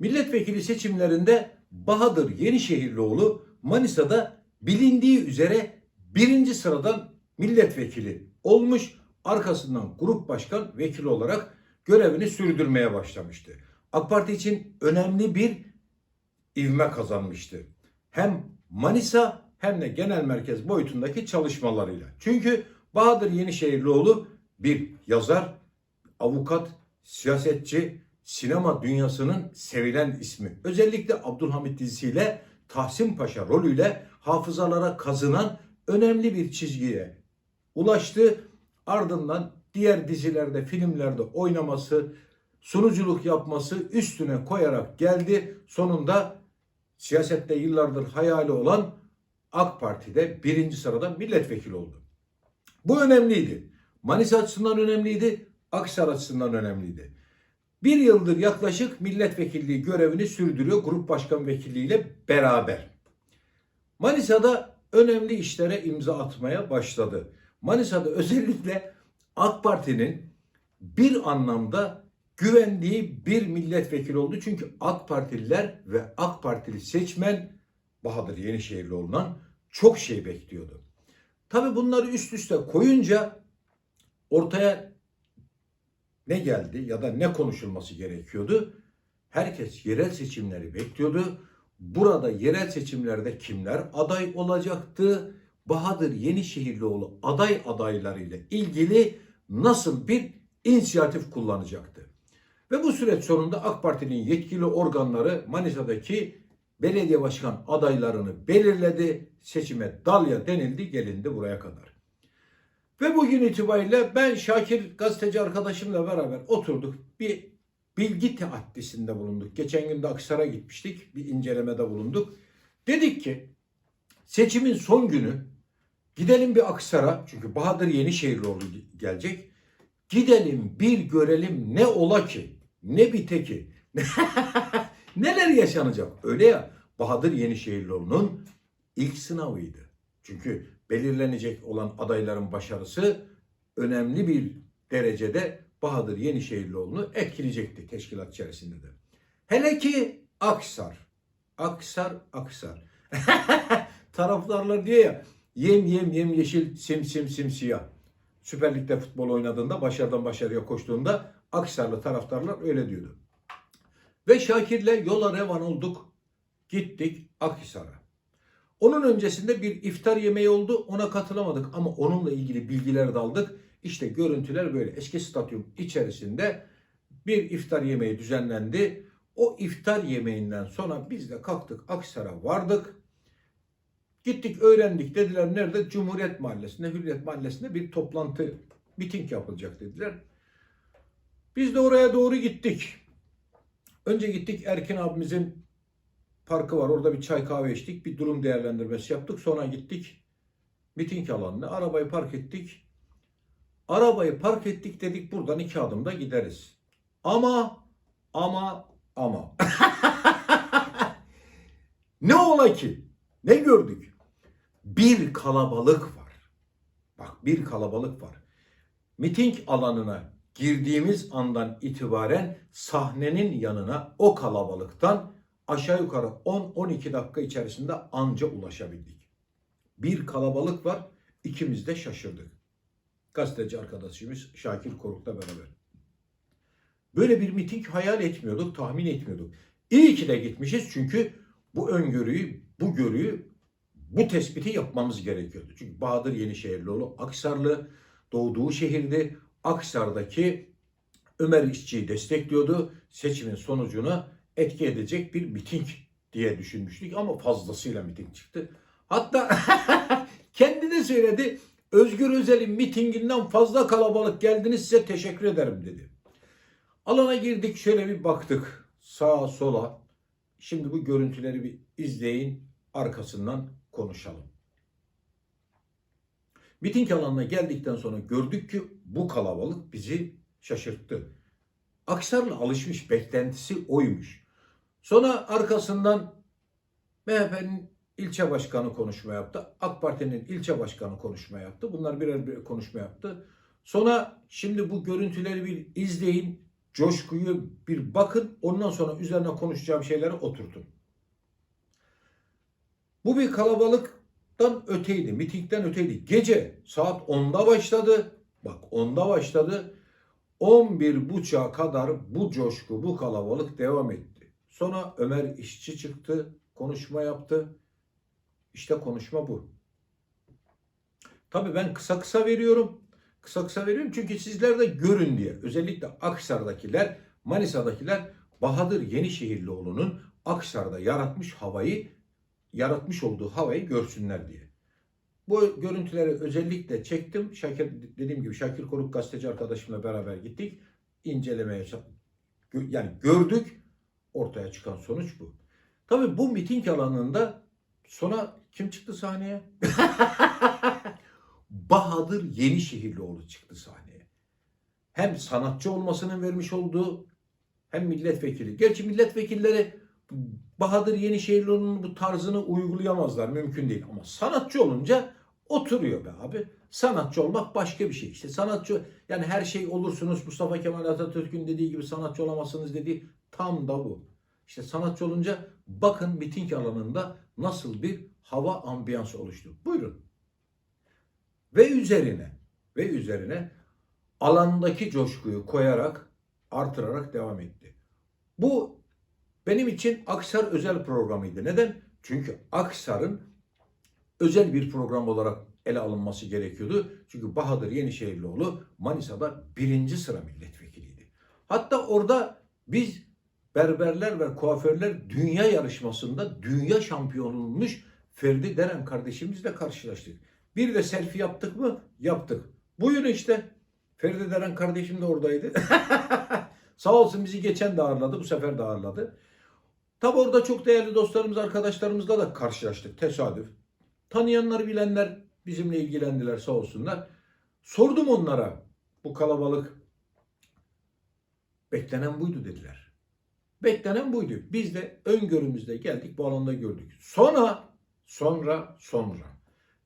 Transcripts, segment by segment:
Milletvekili seçimlerinde Bahadır Yenişehirlioğlu Manisa'da bilindiği üzere birinci sıradan milletvekili olmuş. Arkasından grup başkan vekili olarak görevini sürdürmeye başlamıştı. AK Parti için önemli bir ivme kazanmıştı. Hem Manisa hem de genel merkez boyutundaki çalışmalarıyla. Çünkü Bahadır Yenişehirlioğlu bir yazar, avukat, siyasetçi, sinema dünyasının sevilen ismi. Özellikle Abdülhamit dizisiyle Tahsin Paşa rolüyle hafızalara kazınan önemli bir çizgiye ulaştı. Ardından diğer dizilerde, filmlerde oynaması, sunuculuk yapması üstüne koyarak geldi. Sonunda siyasette yıllardır hayali olan AK Parti'de birinci sırada milletvekili oldu. Bu önemliydi. Manisa açısından önemliydi, Akhisar açısından önemliydi. Bir yıldır yaklaşık milletvekilliği görevini sürdürüyor grup başkan vekilliğiyle beraber. Manisa'da önemli işlere imza atmaya başladı. Manisa'da özellikle AK Parti'nin bir anlamda güvendiği bir milletvekili oldu. Çünkü AK Partililer ve AK Partili seçmen Bahadır Yenişehirlioğlu'ndan çok şey bekliyordu. Tabi bunları üst üste koyunca ortaya ne geldi ya da ne konuşulması gerekiyordu? Herkes yerel seçimleri bekliyordu. Burada yerel seçimlerde kimler aday olacaktı? Bahadır Yenişehirlioğlu aday adaylarıyla ilgili nasıl bir inisiyatif kullanacaktı? Ve bu süreç sonunda AK Parti'nin yetkili organları Manisa'daki belediye başkan adaylarını belirledi. Seçime dalya denildi gelindi buraya kadar. Ve bugün itibariyle ben Şakir gazeteci arkadaşımla beraber oturduk. Bir bilgi teaddisinde bulunduk. Geçen gün de Aksaray'a gitmiştik. Bir incelemede bulunduk. Dedik ki seçimin son günü gidelim bir Aksar'a. Çünkü Bahadır Yenişehirlioğlu gelecek. Gidelim bir görelim ne ola ki ne bite ki neler yaşanacak. Öyle ya Bahadır Yenişehirlioğlu'nun ilk sınavıydı. Çünkü belirlenecek olan adayların başarısı önemli bir derecede Bahadır Yenişehirlioğlu'nu etkileyecekti teşkilat içerisinde de. Hele ki Aksar. Aksar, Aksar. Taraftarlar diyor ya yem yem yem yeşil sim sim simsiyah. Süper Lig'de futbol oynadığında başarıdan başarıya koştuğunda Aksarlı taraftarlar öyle diyordu. Ve Şakir'le yola revan olduk. Gittik Akhisar'a. Onun öncesinde bir iftar yemeği oldu. Ona katılamadık ama onunla ilgili bilgiler de aldık. İşte görüntüler böyle. Eski stadyum içerisinde bir iftar yemeği düzenlendi. O iftar yemeğinden sonra biz de kalktık Akhisar'a vardık. Gittik öğrendik dediler nerede? Cumhuriyet Mahallesi'nde, Hürriyet Mahallesi'nde bir toplantı, miting yapılacak dediler. Biz de oraya doğru gittik. Önce gittik Erkin abimizin parkı var. Orada bir çay kahve içtik. Bir durum değerlendirmesi yaptık. Sonra gittik miting alanına. Arabayı park ettik. Arabayı park ettik dedik buradan iki adımda gideriz. Ama ama ama ne ola ki? Ne gördük? Bir kalabalık var. Bak bir kalabalık var. Miting alanına girdiğimiz andan itibaren sahnenin yanına o kalabalıktan aşağı yukarı 10-12 dakika içerisinde anca ulaşabildik. Bir kalabalık var. İkimiz de şaşırdık. Gazeteci arkadaşımız Şakir Koruk'la beraber. Böyle bir miting hayal etmiyorduk, tahmin etmiyorduk. İyi ki de gitmişiz çünkü bu öngörüyü, bu görüyü, bu tespiti yapmamız gerekiyordu. Çünkü Bahadır Yenişehirlioğlu Aksarlı doğduğu şehirdi. Aksar'daki Ömer İşçi'yi destekliyordu. Seçimin sonucuna etki edecek bir miting diye düşünmüştük ama fazlasıyla miting çıktı. Hatta kendi de söyledi. Özgür Özel'in mitinginden fazla kalabalık geldiniz size teşekkür ederim dedi. Alana girdik şöyle bir baktık sağa sola. Şimdi bu görüntüleri bir izleyin arkasından konuşalım. Miting alanına geldikten sonra gördük ki bu kalabalık bizi şaşırttı. Aksar'la alışmış beklentisi oymuş. Sonra arkasından MHP'nin ilçe başkanı konuşma yaptı. AK Parti'nin ilçe başkanı konuşma yaptı. Bunlar birer birer konuşma yaptı. Sonra şimdi bu görüntüleri bir izleyin. coşkuyu bir bakın. Ondan sonra üzerine konuşacağım şeyleri oturtun. Bu bir kalabalıktan öteydi. Mitingden öteydi. Gece saat 10'da başladı. Bak 10'da başladı. 11.30'a kadar bu coşku, bu kalabalık devam etti. Sonra Ömer işçi çıktı, konuşma yaptı. İşte konuşma bu. Tabii ben kısa kısa veriyorum. Kısa kısa veriyorum çünkü sizler de görün diye. Özellikle Aksar'dakiler, Manisa'dakiler Bahadır Yenişehirlioğlu'nun Aksar'da yaratmış havayı, yaratmış olduğu havayı görsünler diye. Bu görüntüleri özellikle çektim. Şakir dediğim gibi Şakir Koruk gazeteci arkadaşımla beraber gittik. İncelemeye yani gördük. Ortaya çıkan sonuç bu. Tabii bu miting alanında sonra kim çıktı sahneye? Bahadır Yenişehirlioğlu çıktı sahneye. Hem sanatçı olmasının vermiş olduğu hem milletvekili. Gerçi milletvekilleri Bahadır Yenişehirlioğlu'nun bu tarzını uygulayamazlar. Mümkün değil. Ama sanatçı olunca oturuyor be abi. Sanatçı olmak başka bir şey. İşte sanatçı yani her şey olursunuz. Mustafa Kemal Atatürk'ün dediği gibi sanatçı olamazsınız dediği tam da bu. İşte sanatçı olunca bakın miting alanında nasıl bir hava ambiyans oluştu. Buyurun. Ve üzerine ve üzerine alandaki coşkuyu koyarak artırarak devam etti. Bu benim için Aksar özel programıydı. Neden? Çünkü Aksar'ın özel bir program olarak ele alınması gerekiyordu. Çünkü Bahadır Yenişehirlioğlu Manisa'da birinci sıra milletvekiliydi. Hatta orada biz berberler ve kuaförler dünya yarışmasında dünya şampiyonu olmuş Ferdi Deren kardeşimizle karşılaştık. Bir de selfie yaptık mı? Yaptık. Buyurun işte. Ferdi Deren kardeşim de oradaydı. Sağ olsun bizi geçen de ağırladı. Bu sefer de ağırladı. Tabi orada çok değerli dostlarımız, arkadaşlarımızla da karşılaştık. Tesadüf. Tanıyanlar, bilenler bizimle ilgilendiler sağ olsunlar. Sordum onlara bu kalabalık beklenen buydu dediler. Beklenen buydu. Biz de öngörümüzde geldik bu alanda gördük. Sonra, sonra, sonra.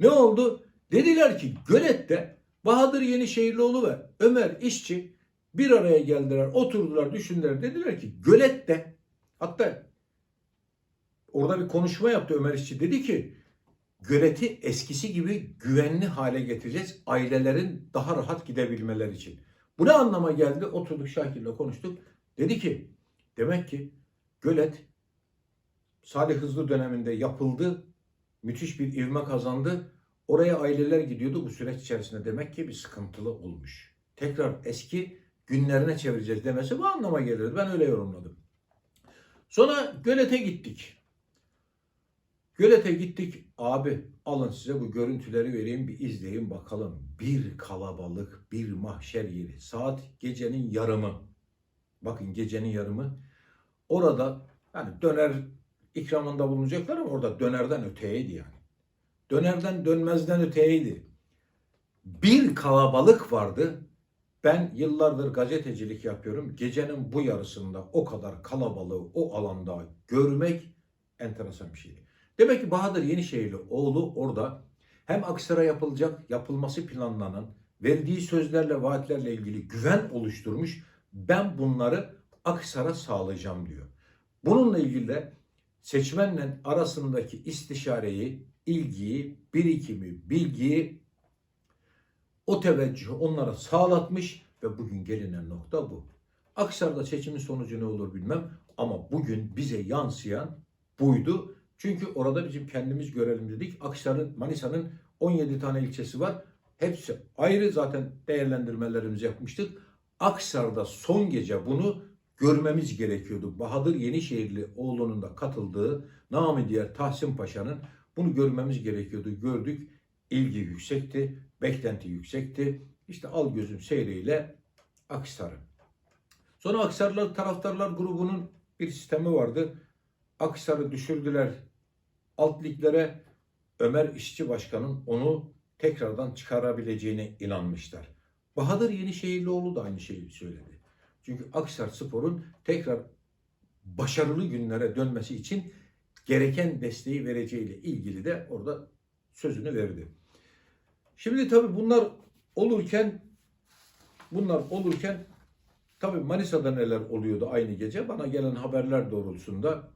Ne oldu? Dediler ki Gölet'te Bahadır Yenişehirlioğlu ve Ömer İşçi bir araya geldiler, oturdular, düşündüler. Dediler ki Gölet'te hatta orada bir konuşma yaptı Ömer İşçi. Dedi ki Gölet'i eskisi gibi güvenli hale getireceğiz. Ailelerin daha rahat gidebilmeleri için. Bu ne anlama geldi? Oturduk Şakir'le konuştuk. Dedi ki demek ki Gölet Salih Hızlı döneminde yapıldı. Müthiş bir ivme kazandı. Oraya aileler gidiyordu bu süreç içerisinde. Demek ki bir sıkıntılı olmuş. Tekrar eski günlerine çevireceğiz demesi bu anlama gelirdi. Ben öyle yorumladım. Sonra Gölet'e gittik. Gölet'e gittik. Abi alın size bu görüntüleri vereyim bir izleyin bakalım. Bir kalabalık, bir mahşer yeri. Saat gecenin yarımı. Bakın gecenin yarımı. Orada yani döner ikramında bulunacaklar ama orada dönerden öteyeydi yani. Dönerden dönmezden öteyeydi. Bir kalabalık vardı. Ben yıllardır gazetecilik yapıyorum. Gecenin bu yarısında o kadar kalabalığı o alanda görmek enteresan bir şeydi. Demek ki Bahadır Yenişehirli oğlu orada hem Aksaray'a yapılacak, yapılması planlanan, verdiği sözlerle, vaatlerle ilgili güven oluşturmuş. Ben bunları Aksar'a sağlayacağım diyor. Bununla ilgili de seçmenle arasındaki istişareyi, ilgiyi, birikimi, bilgiyi o teveccühü onlara sağlatmış ve bugün gelinen nokta bu. Aksar'da seçimin sonucu ne olur bilmem ama bugün bize yansıyan buydu. Çünkü orada bizim kendimiz görelim dedik. Aksar'ın, Manisa'nın 17 tane ilçesi var. Hepsi ayrı zaten değerlendirmelerimizi yapmıştık. Aksar'da son gece bunu görmemiz gerekiyordu. Bahadır Yenişehirli oğlunun da katıldığı namı diğer Tahsin Paşa'nın bunu görmemiz gerekiyordu. Gördük. İlgi yüksekti. Beklenti yüksekti. İşte al gözüm seyreyle Aksar'ı. Sonra Aksarlar taraftarlar grubunun bir sistemi vardı. Aksar'ı düşürdüler alt liglere. Ömer İşçi Başkan'ın onu tekrardan çıkarabileceğine inanmışlar. Bahadır Yenişehirlioğlu da aynı şeyi söyledi. Çünkü Aksar Spor'un tekrar başarılı günlere dönmesi için gereken desteği vereceğiyle ilgili de orada sözünü verdi. Şimdi tabii bunlar olurken bunlar olurken Tabii Manisa'da neler oluyordu aynı gece? Bana gelen haberler doğrultusunda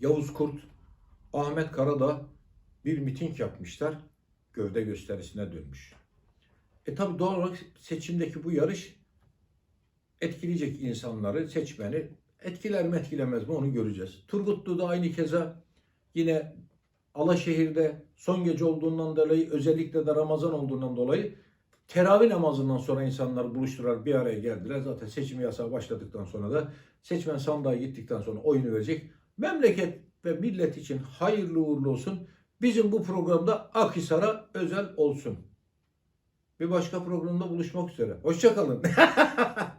Yavuz Kurt, Ahmet Karadağ bir miting yapmışlar. Gövde gösterisine dönmüş. E tabii doğal olarak seçimdeki bu yarış etkileyecek insanları, seçmeni etkiler mi etkilemez mi onu göreceğiz. Turgutlu'da aynı keza yine Alaşehir'de son gece olduğundan dolayı özellikle de Ramazan olduğundan dolayı teravih namazından sonra insanlar buluşturarak bir araya geldiler. Zaten seçim yasağı başladıktan sonra da seçmen sandığa gittikten sonra oyunu verecek. Memleket ve millet için hayırlı uğurlu olsun. Bizim bu programda Akhisar'a özel olsun. Bir başka programda buluşmak üzere. Hoşçakalın.